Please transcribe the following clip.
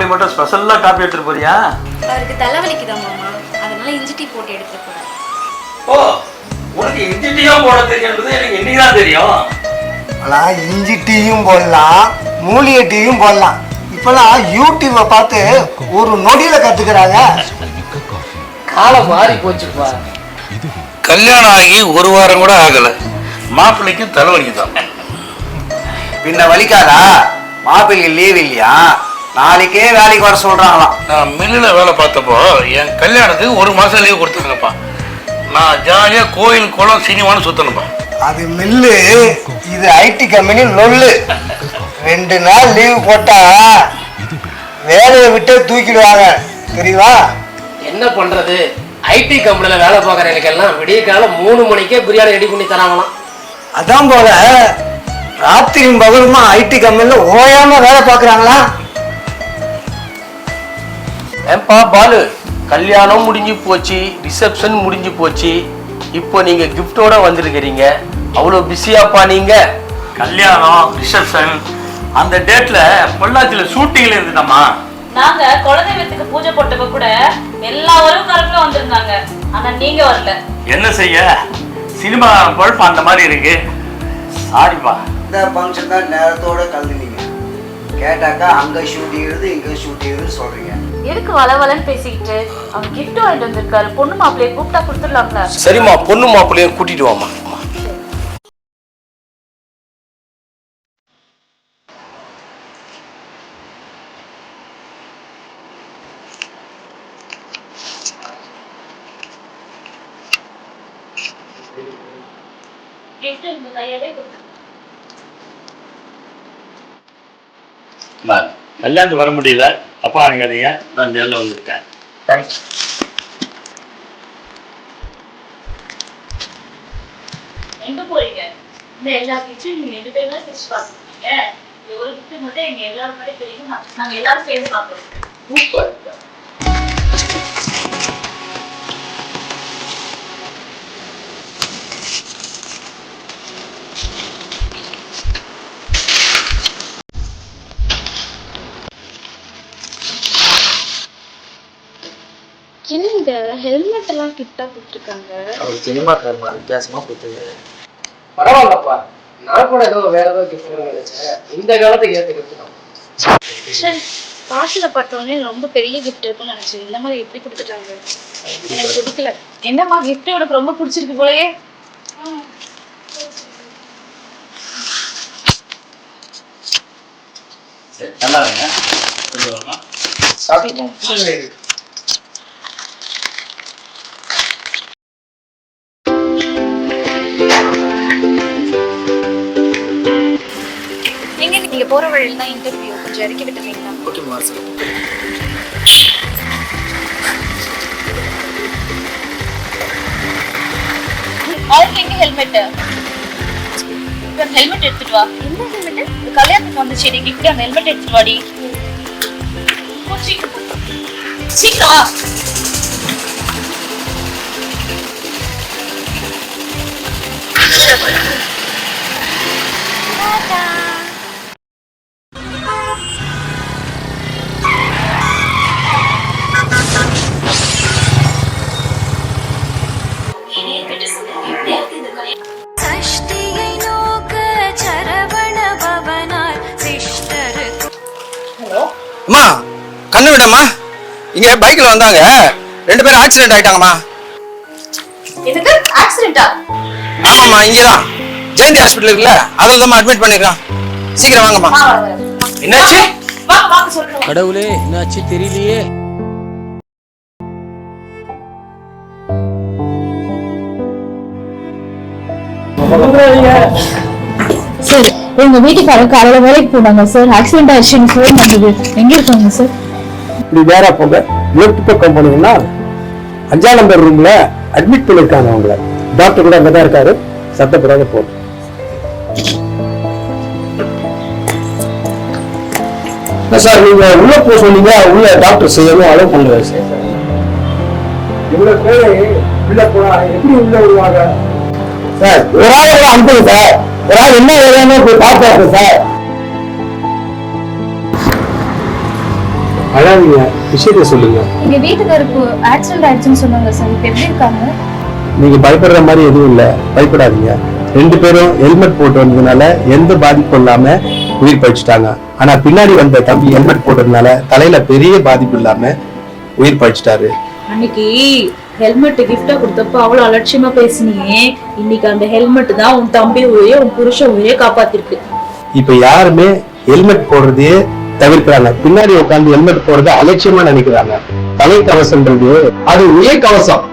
மாப்பிள்ளை மட்டும் ஸ்பெஷலா காப்பி எடுத்துட்டு போறியா? அவருக்கு தலைவலிக்குதான் மாமா. அதனால இஞ்சி டீ போட்டு எடுத்துட்டு போறேன். ஓ உனக்கு இஞ்சி டீயும் போட தெரியுன்றது எனக்கு இன்னைக்கு தான் தெரியும் இஞ்சி டீயும் போடலாம் மூலிகை டீயும் போடலாம். இப்பெல்லாம் யூடியூப்பை பார்த்து ஒரு நொடியில் கற்றுக்கிறாங்க காலம் மாறி போச்சுப்பா. கல்யாணம் ஆகி ஒரு வாரம் கூட ஆகல. மாப்பிள்ளைக்கும் தலைவலி தான் பின்ன வலிக்காதா? மாப்பிள்ளை லீவ் இல்லையா? நாளைக்கே வேலைக்கு வர சொல்றாங்களாம் நான் மில்லில் வேலை பார்த்தப்போ என் கல்யாணத்துக்கு ஒரு மாசம் லீவ் கொடுத்தாங்கப்பா நான் ஜாலியா கோயில் குளம் சினிமான்னு சுத்தணும்ப்பா. அது மில்லு இது ஐடி கம்பெனி லொல்லு. ரெண்டு நாள் லீவு போட்டா வேலையை விட்டு தூக்கிடுவாங்க. தெரியுமா என்ன பண்றது? ஐடி கம்பெனில வேலை பார்க்குறவங்களுக்கெல்லாம் விடிய காலம் மூணு மணிக்கே பிரியாணி ரெடி பண்ணி தராங்களாம். அதான் போல ராத்திரியும் பகலுமா ஐடி கம்பெனியில் ஓயாம வேலை பார்க்குறாங்களா? ஏன்பா பாலு? கல்யாணம் முடிஞ்சு போச்சு ரிசப்ஷன் முடிஞ்சு போச்சு. இப்போ நீங்க கிஃப்டோட வந்திருக்கிறீங்க. அவ்வளோ பிஸியாப்பா நீங்க. கல்யாணம் ரிசப்ஷன் அந்த டேட்ல பொள்ளாச்சியில ஷூட்டிங்ல இருந்துட்டம்மா நாங்க குலதெய்வத்துக்கு பூஜை போட்டப்ப கூட எல்லா உறவுக்காரங்களும் வந்திருந்தாங்க. ஆனா நீங்க வரல. என்ன செய்ய? சினிமா பொழப்பு அந்த மாதிரி இருக்கு. சாரிப்பா இந்த ஃபங்க்ஷன் தான் நேரத்தோட கலந்துனீங்க கேட்டாக்கா அங்க ஷூட்டிங் எழுது இங்க ஷூட்டிங் சொல்றீங்க. எதுக்கு வளவலன்னு பேசிக்கிட்டு? அவர் கிஃப்ட் வாங்கிட்டு வந்திருக்காரு. பொண்ணு மாப்பிள்ளைய கூப்பிட்டா கொடுத்துடலாம்ல? சரிம்மா பொண்ணு மாப்பிள்ளையும் கூட்டிட்டு வாமா கல்யாணத்துக்கு வர முடியல. அப்பா நினைக்காதீங்க நான் நேரில் வந்திருக்கேன் தேங்க்ஸ் எங்க போறீங்க? இந்த எல்லா கிஃப்டும் நீங்க ரெண்டு பேரும் தான் பிரிச்சு பாத்துருக்கீங்க ஒரு கிஃப்ட் மட்டும் எங்க எல்லாரும் மாதிரி தெரியும் நாங்க எல்லாரும் சேர்ந்து பாக்குறோம் என்னங்க ஹெல்மெட் எல்லாம் கிட்டா கொடுத்துருக்காங்க அவர் சினிமாக்காரமா வித்தியாசமா கொடுத்தது பரவாயில்லப்பா. நான் கூட ஏதோ வேற ஏதோ கிஃப்ட் நினைச்சேன். இந்த காலத்துக்கு ஏற்ற கிஃப்ட் தான். சரி பார்த்தோன்னே ரொம்ப பெரிய கிஃப்ட் இருக்கும்னு நினைச்சேன். இந்த மாதிரி எப்படி கொடுத்துட்டாங்க? எனக்கு பிடிக்கல. என்னம்மா கிஃப்ட் உனக்கு ரொம்ப பிடிச்சிருக்கு போலயே. சரி நல்லா இருங்க. கொண்டு வரலாம் நீங்க போற வழியில தான் இன்டர்வியூ கொஞ்சம் இறக்கி விட்டுறீங்களா ஓகே மார்சல் அவருக்கு எங்க ஹெல்மெட் ஹெல்மெட் எடுத்துட்டு வா. என்ன ஹெல்மெட் கல்யாணத்துக்கு வந்துச்சு நீ கிஃப்ட் அந்த ஹெல்மெட் எடுத்துட்டு வாடி. சீக்கிரம் போ. சீக்கிரம் வா. அம்மா கண்ணு விடம்மா. இங்க பைக்ல வந்தாங்க. ரெண்டு பேரும் ஆக்சிடென்ட் ஆயிட்டாங்கம்மா. எதுக்கு? ஆக்சிடென்டா ஆமாம்மா இங்கதான். ஜெயந்தி ஹாஸ்பிட்டல் இருக்குல்ல அதில் தான் அட்மிட் பண்ணிருக்கான் சீக்கிரம் வாங்கம்மா. என்னாச்சு? கடவுளே என்னாச்சு தெரியலையே. சார் எங்க வீட்டுக்காரர் காலையில வேலைக்கு போனாங்க சார் ஆக்சிடென்ட் ஆயிடுச்சுன்னு ஃபோன் வந்தது. எங்க இருக்காங்க சார் இப்படி வேற போங்க. லெஃப்ட் பக்கம் போனீங்கன்னா அஞ்சாம் நம்பர் ரூம்ல அட்மிட் பண்ணிருக்காங்க அவங்கள. டாக்டர் கூட அங்கதான் இருக்காரு. சத்தப்படாத போட்டு சார் நீங்க உள்ள போக சொன்னீங்க. உள்ள டாக்டர் செய்யணும் அலோவ் பண்ணுறாரு சார் இவ்வளவு பேர் உள்ள போனா எப்படி உள்ள வருவாங்க? சார் ஒரு ஆயிரம் அனுப்புங்க சார் ஒரு ஆள் என்ன வேலைன்னு போய் பார்ப்பாரு சார். அழாதீங்க விஷயத்த சொல்லுங்க. எங்க வீட்டுக்காருக்கு ஆக்சிடென்ட் ஆயிடுச்சுன்னு சொன்னாங்க சார். இப்ப எப்படி இருக்காங்க? நீங்க பயப்படுற மாதிரி எதுவும் இல்ல. பயப்படாதீங்க. ரெண்டு பேரும் ஹெல்மெட் போட்டு வந்ததுனால எந்த பாதிப்பும் இல்லாம உயிர் பழிச்சிட்டாங்க. ஆனா பின்னாடி வந்த தம்பி ஹெல்மெட் போட்டதுனால தலையில பெரிய பாதிப்பு இல்லாம உயிர் பழிச்சிட்டாரு. அன்னைக்கு ஹெல்மெட் கிஃப்டா கொடுத்தப்ப அவ்வளவு அலட்சியமா பேசினியே. இன்னைக்கு அந்த ஹெல்மெட் தான் உன் தம்பி உயிரே உன் புருஷன் உயிரே காப்பாத்திருக்கு. இப்ப யாருமே ஹெல்மெட் போடுறதையே தவிர்க்கிறாங்க. பின்னாடி உட்காந்து ஹெல்மெட் போடுறத அலட்சியமா நினைக்கிறாங்க. தலை கவசம்ன்றது அது உயர் கவசம்.